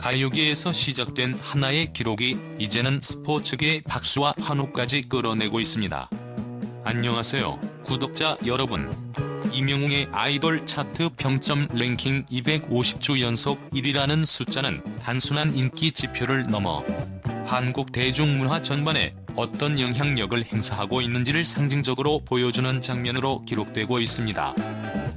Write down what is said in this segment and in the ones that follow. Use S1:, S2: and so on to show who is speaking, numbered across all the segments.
S1: 가요계에서 시작된 하나의 기록이 이제는 스포츠계의 박수와 환호까지 끌어내고 있습니다. 안녕하세요, 구독자 여러분. 이명웅의 아이돌 차트 평점 랭킹 250주 연속 1위라는 숫자는 단순한 인기 지표를 넘어 한국 대중문화 전반에 어떤 영향력을 행사하고 있는지를 상징적으로 보여주는 장면으로 기록되고 있습니다.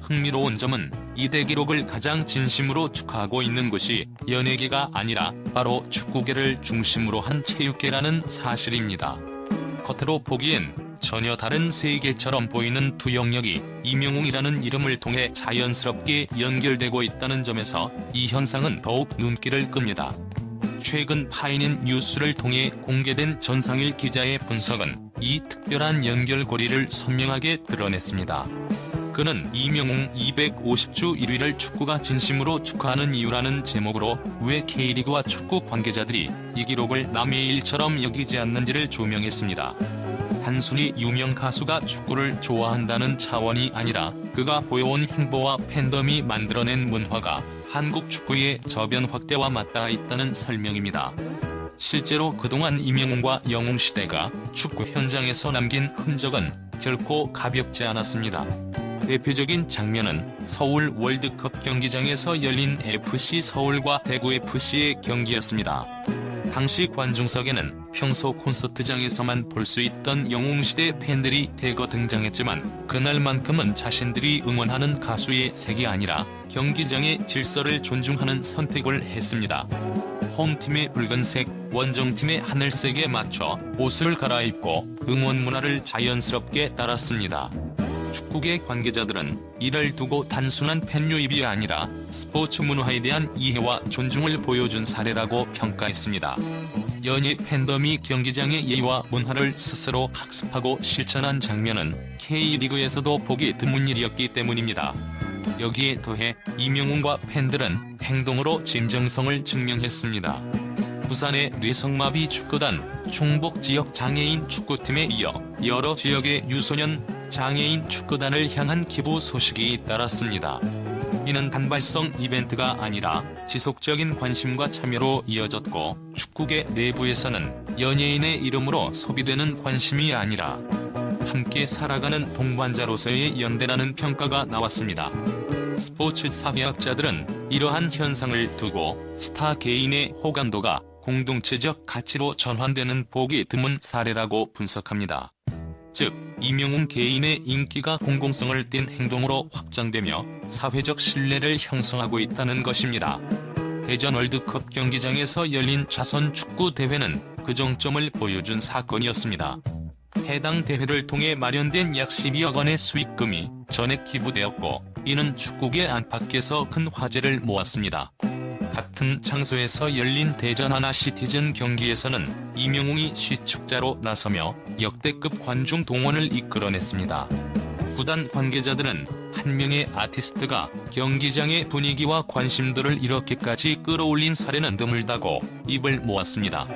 S1: 흥미로운 점은 이 대 기록을 가장 진심으로 축하하고 있는 것이 연예계가 아니라 바로 축구계를 중심으로 한 체육계라는 사실입니다. 겉으로 보기엔 전혀 다른 세계처럼 보이는 두 영역이 이명웅이라는 이름을 통해 자연스럽게 연결되고 있다는 점에서 이 현상은 더욱 눈길을 끕니다. 최근 파이닌 뉴스를 통해 공개된 전상일 기자의 분석은 이 특별한 연결고리를 선명하게 드러냈습니다. 그는 이명웅 250주 1위를 축구가 진심으로 축하하는 이유라는 제목으로 왜 K리그와 축구 관계자들이 이 기록을 남의 일처럼 여기지 않는지를 조명했습니다. 단순히 유명 가수가 축구를 좋아한다는 차원이 아니라 그가 보여온 행보와 팬덤이 만들어낸 문화가 한국 축구의 저변 확대와 맞닿아 있다는 설명입니다. 실제로 그동안 이명웅과 영웅 시대가 축구 현장에서 남긴 흔적은 결코 가볍지 않았습니다. 대표적인 장면은 서울 월드컵 경기장에서 열린 FC 서울과 대구 FC의 경기였습니다. 당시 관중석에는 평소 콘서트장에서만 볼 수 있던 영웅시대 팬들이 대거 등장했지만 그날만큼은 자신들이 응원하는 가수의 색이 아니라 경기장의 질서를 존중하는 선택을 했습니다. 홈팀의 붉은색, 원정팀의 하늘색에 맞춰 옷을 갈아입고 응원 문화를 자연스럽게 따랐습니다. 축구계 관계자들은 이를 두고 단순한 팬 유입이 아니라 스포츠 문화에 대한 이해와 존중을 보여준 사례라고 평가했습니다. 연예 팬덤이 경기장의 예의와 문화를 스스로 학습하고 실천한 장면은 K리그에서도 보기 드문 일이었기 때문입니다. 여기에 더해 이명웅과 팬들은 행동으로 진정성을 증명했습니다. 부산의 뇌성마비 축구단, 충북 지역 장애인 축구팀에 이어 여러 지역의 유소년 장애인 축구단을 향한 기부 소식이 따랐습니다. 이는 단발성 이벤트가 아니라 지속적인 관심과 참여로 이어졌고 축구계 내부에서는 연예인의 이름으로 소비되는 관심이 아니라 함께 살아가는 동반자로서의 연대라는 평가가 나왔습니다. 스포츠 사회학자들은 이러한 현상을 두고 스타 개인의 호감도가 공동체적 가치로 전환되는 보기 드문 사례라고 분석합니다. 즉, 이명웅 개인의 인기가 공공성을 띤 행동으로 확장되며 사회적 신뢰를 형성하고 있다는 것입니다. 대전 월드컵 경기장에서 열린 자선 축구 대회는 그 정점을 보여준 사건이었습니다. 해당 대회를 통해 마련된 약 12억 원의 수익금이 전액 기부되었고 이는 축구계 안팎에서 큰 화제를 모았습니다. 같은 장소에서 열린 대전 하나 시티즌 경기에서는 이명웅이 시축자로 나서며 역대급 관중 동원을 이끌어냈습니다. 구단 관계자들은 한 명의 아티스트가 경기장의 분위기와 관심도를 이렇게까지 끌어올린 사례는 드물다고 입을 모았습니다.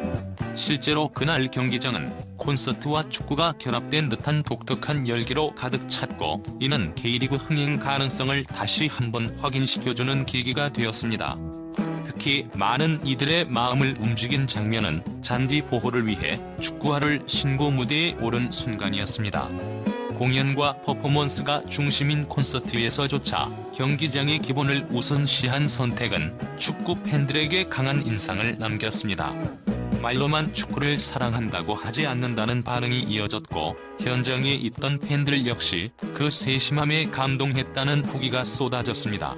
S1: 실제로 그날 경기장은 콘서트와 축구가 결합된 듯한 독특한 열기로 가득 찼고 이는 K리그 흥행 가능성을 다시 한번 확인시켜주는 계기가 되었습니다. 특히 많은 이들의 마음을 움직인 장면은 잔디 보호를 위해 축구화를 신고 무대에 오른 순간이었습니다. 공연과 퍼포먼스가 중심인 콘서트에서조차 경기장의 기본을 우선시한 선택은 축구 팬들에게 강한 인상을 남겼습니다. 말로만 축구를 사랑한다고 하지 않는다는 반응이 이어졌고 현장에 있던 팬들 역시 그 세심함에 감동했다는 후기가 쏟아졌습니다.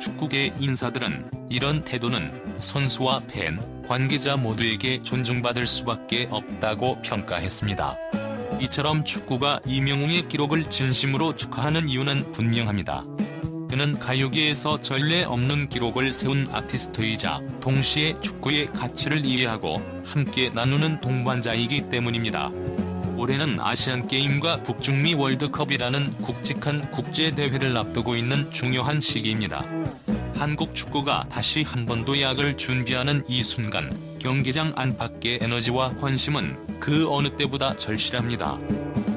S1: 축구계 인사들은 이런 태도는 선수와 팬, 관계자 모두에게 존중받을 수밖에 없다고 평가했습니다. 이처럼 축구가 이명웅의 기록을 진심으로 축하하는 이유는 분명합니다. 그는 가요계에서 전례 없는 기록을 세운 아티스트이자 동시에 축구의 가치를 이해하고 함께 나누는 동반자이기 때문입니다. 올해는 아시안 게임과 북중미 월드컵이라는 굵직한 국제 대회를 앞두고 있는 중요한 시기입니다. 한국 축구가 다시 한 번 더 약을 준비하는 이 순간 경기장 안팎의 에너지와 관심은 그 어느 때보다 절실합니다.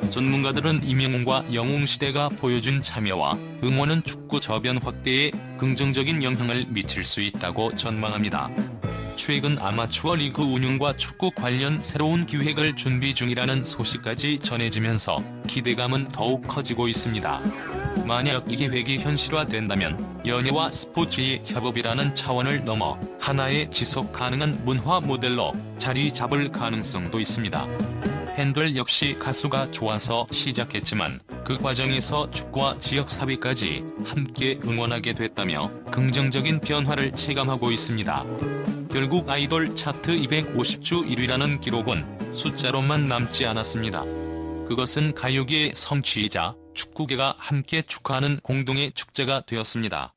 S1: 전문가들은 이명웅과 영웅 시대가 보여준 참여와 응원은 축구 저변 확대에 긍정적인 영향을 미칠 수 있다고 전망합니다. 최근 아마추어 리그 운영과 축구 관련 새로운 기획을 준비 중이라는 소식까지 전해지면서 기대감은 더욱 커지고 있습니다. 만약 이 계획이 현실화된다면 연예와 스포츠의 협업이라는 차원을 넘어 하나의 지속 가능한 문화 모델로 자리 잡을 가능성도 있습니다. 팬들 역시 가수가 좋아서 시작했지만 그 과정에서 축구와 지역 사회까지 함께 응원하게 됐다며 긍정적인 변화를 체감하고 있습니다. 결국 아이돌 차트 250주 1위라는 기록은 숫자로만 남지 않았습니다. 그것은 가요계의 성취이자 축구계가 함께 축하하는 공동의 축제가 되었습니다.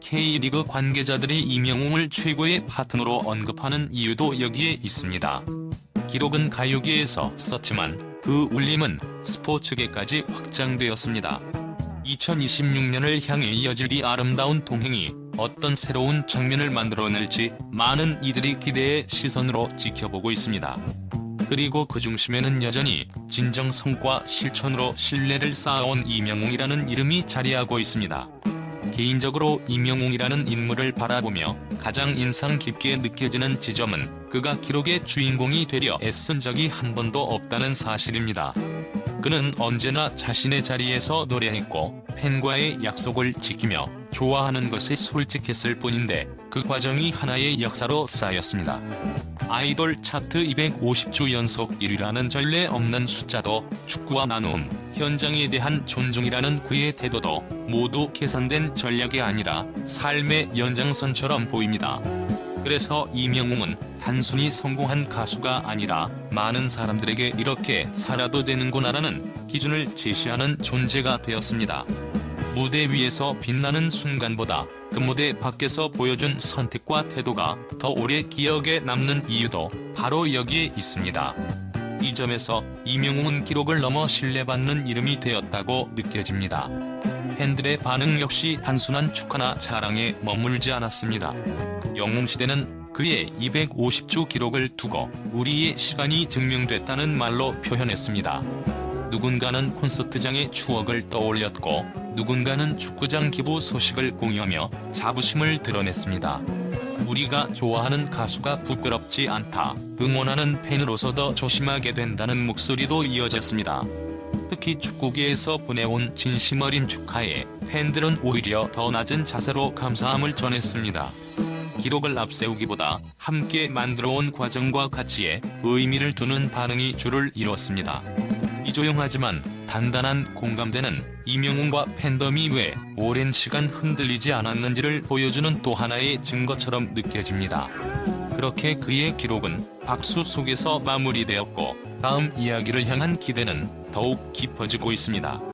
S1: K리그 관계자들이 이명웅을 최고의 파트너로 언급하는 이유도 여기에 있습니다. 기록은 가요계에서 썼지만 그 울림은 스포츠계까지 확장되었습니다. 2026년을 향해 이어질 이 아름다운 동행이 어떤 새로운 장면을 만들어낼지 많은 이들이 기대의 시선으로 지켜보고 있습니다. 그리고 그 중심에는 여전히 진정 성과 실천으로 신뢰를 쌓아온 이명웅이라는 이름이 자리하고 있습니다. 개인적으로 이명웅이라는 인물을 바라보며 가장 인상 깊게 느껴지는 지점은 그가 기록의 주인공이 되려 애쓴 적이 한 번도 없다는 사실입니다. 그는 언제나 자신의 자리에서 노래했고 팬과의 약속을 지키며 좋아하는 것에 솔직했을 뿐인데 그 과정이 하나의 역사로 쌓였습니다. 아이돌 차트 250주 연속 1위라는 전례 없는 숫자도 축구와 나눔, 현장에 대한 존중이라는 그의 태도도 모두 계산된 전략이 아니라 삶의 연장선처럼 보입니다. 그래서 이명웅은 단순히 성공한 가수가 아니라 많은 사람들에게 이렇게 살아도 되는구나라는 기준을 제시하는 존재가 되었습니다. 무대 위에서 빛나는 순간보다 그 무대 밖에서 보여준 선택과 태도가 더 오래 기억에 남는 이유도 바로 여기에 있습니다. 이 점에서 이명웅은 기록을 넘어 신뢰받는 이름이 되었다고 느껴집니다. 팬들의 반응 역시 단순한 축하나 자랑에 머물지 않았습니다. 영웅 시대는 그의 250주 기록을 두고 우리의 시간이 증명됐다는 말로 표현했습니다. 누군가는 콘서트장의 추억을 떠올렸고 누군가는 축구장 기부 소식을 공유하며 자부심을 드러냈습니다. 우리가 좋아하는 가수가 부끄럽지 않다. 응원하는 팬으로서 더 조심하게 된다는 목소리도 이어졌습니다. 특히 축구계에서 보내온 진심 어린 축하에 팬들은 오히려 더 낮은 자세로 감사함을 전했습니다. 기록을 앞세우기보다 함께 만들어온 과정과 가치에 의미를 두는 반응이 줄을 이뤘습니다. 이조용하지만 단단한 공감대는 이명웅과 팬덤이 왜 오랜 시간 흔들리지 않았는지를 보여주는 또 하나의 증거처럼 느껴집니다. 그렇게 그의 기록은 박수 속에서 마무리되었고 다음 이야기를 향한 기대는 더욱 깊어지고 있습니다.